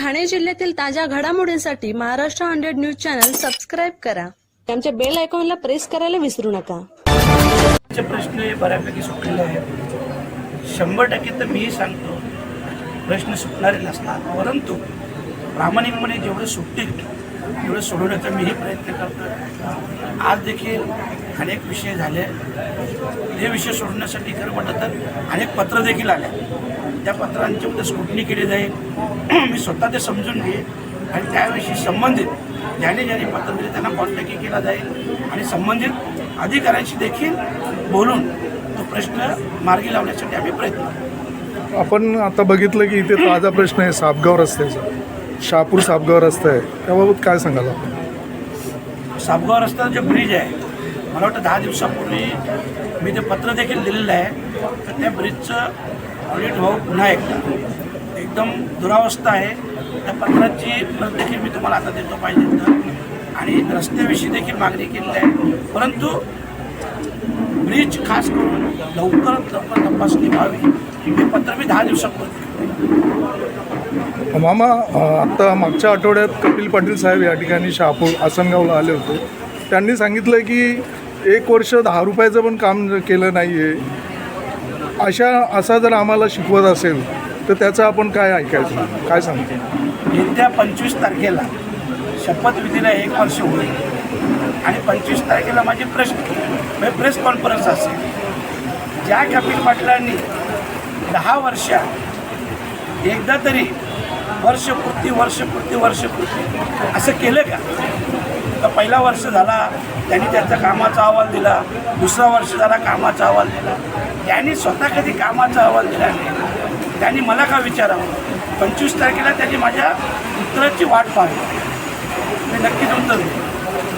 ठाणे जिल्ह्यातील ताज्या घडामोडींसाठी Maharashtra hundred news channel subscribe करा. आमच्या बेल आयकॉनला प्रेस करायला विसरू नका. प्रश्न हे बऱ्यापैकी सुटलेले आहेत. शंभर टक्के तर मीही सांगतो प्रश्न सुटणारे नसतात. परंतु प्रामाणिकपणे जेवढे सुटतील एवढं सोडवण्याचा मीही प्रयत्न करतो आज देखील अनेक विषय झाले. हे विषय सोडवण्यासाठी खरं म्हटलं तर अनेक पत्र देखील आले. त्या पत्रांची उद्या स्क्रुटनी केली जाईल. मी स्वतः ते समजून घेईन आणि त्याविषयी संबंधित ज्याने ज्याने पत्र दिले त्यांना कॉन्टॅक्टही केला जाईल आणि संबंधित अधिकाऱ्यांशी देखील बोलून तो प्रश्न मार्गी लावण्यासाठी आम्ही प्रयत्न आपण आता बघितलं की इथे ताजा प्रश्न आहे सापगाव रस्त्याचा. शहापूर सापगाव रस्ता आहे. त्याबाबत काय सांगाल आपण? सापगाव रस्ता जो ब्रिज आहे मला वाटतं दहा दिवसापूर्वी मी ते पत्र देखील दिलेलं आहे. तर त्या ब्रिजचं ऑडिट व्हावं पुन्हा एकदा. एकदम दुरावस्था आहे. त्या पत्राची प्रत देखील मी तुम्हाला आता देतो पाहिजे तर आणि रस्त्याविषयी देखील मागणी केलेली आहे. परंतु ब्रिज खास करून लवकरात लवकर तपासणी व्हावी हे पत्र मी दहा दिवसापूर्वी मामा आत्ता मागच्या आठवड्यात कपिल पाटील साहेब या ठिकाणी शहापूर आसनगावला आले होते. त्यांनी सांगितलं की एक वर्ष दहा रुपयाचं पण काम केलं नाही आहे अशा असा जर आम्हाला शिकवत असेल तर त्याचं आपण काय ऐकायचं? काय सांगतो येत्या पंचवीस तारखेला शपथविधीला एक वर्ष होईल. आणि पंचवीस तारखेला माझी प्रेस म्हणजे प्रेस कॉन्फरन्स असेल. ज्या कपिल पाटलांनी दहा वर्षात एकदा तरी वर्षपूर्ती वर्षपूर्ती वर्षपूर्ती. असं केलं का? तर पहिला वर्ष झाला त्यांनी त्यांचा कामाचा अहवाल दिला. दुसरा वर्ष झाला कामाचा अहवाल दिला. त्यांनी स्वतः कधी कामाचा अहवाल दिला नाही. त्यांनी मला का विचारावं? पंचवीस तारखेला त्यांनी माझ्या उत्तराची वाट पाहावी मी नक्कीच उत्तर देईन